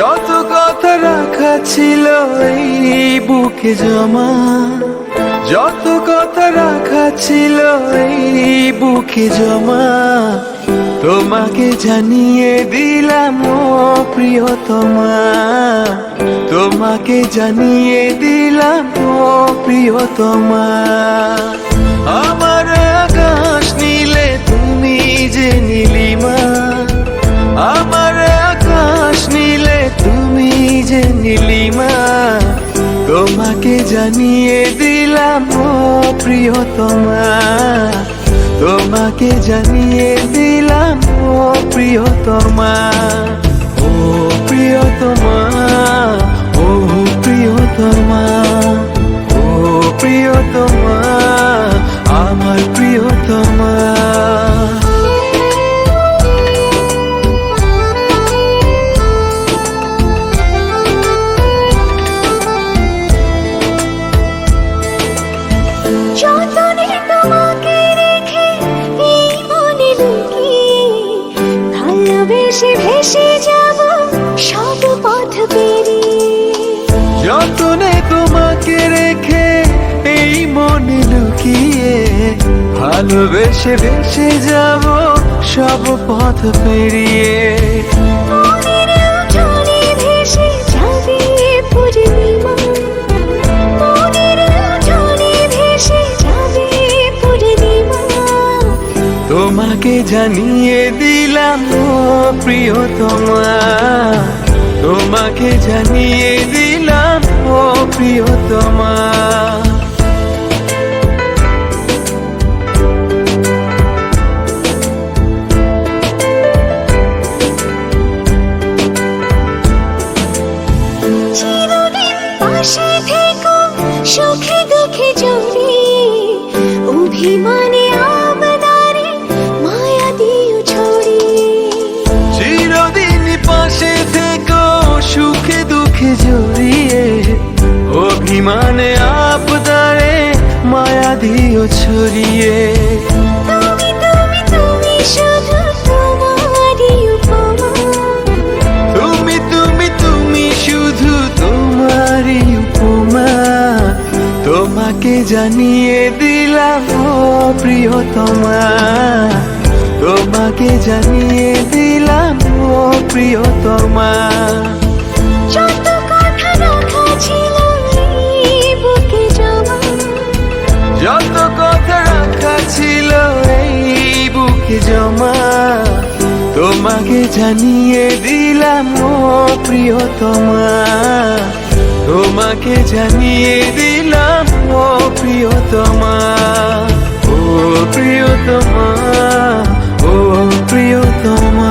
যত কথা রাখা ছিল এই বুকে জমা। যত কথা রাখা ছিল এই বুকে জমা। তোমাকে জানিয়ে দিলাম ও প্রিয়তমা। তোমাকে জানিয়ে দিলাম ও প্রিয়তমা। আমার তোমাকে জানিয়ে দিলাম প্রিয় তোমা তোমাকে জানিয়ে দিলাম, ও প্রিয়তমা। ও প্রিয় তোমা ও প্রিয় তোমা ও প্রিয়তমা। ভালোবেসে ভেসে যাব সব পথ পেরিয়ে। যতনে তোমাকে রেখে এই মনে লুকিয়ে ভালোবেসে ভেসে যাব সব পথ পেরিয়ে। ভেসে ভেসে তোমাকে জানিয়ে দিলাম ও প্রিয়তমা। তোমাকে জানিয়ে দিলাম ও পাশে থেকো সুখে দুঃখে জড়িয়ে অভিমানে অভিমানে আপদারে মায়া দিও ছড়িয়ে। তুমি তুমি তুমি শুধু তোমারই উপমা। তোমাকে জানিয়ে দিলাম প্রিয়তমা। তোমাকে জানিয়ে দিলাম প্রিয়তমা। যত কথা রাখা ছিল এই বুকে জমা, তোমাকে জানিয়ে দিলাম ও প্রিয়তমা। তোমাকে জানিয়ে দিলাম ও প্রিয়তমা। ও প্রিয়তমা ও প্রিয়তমা।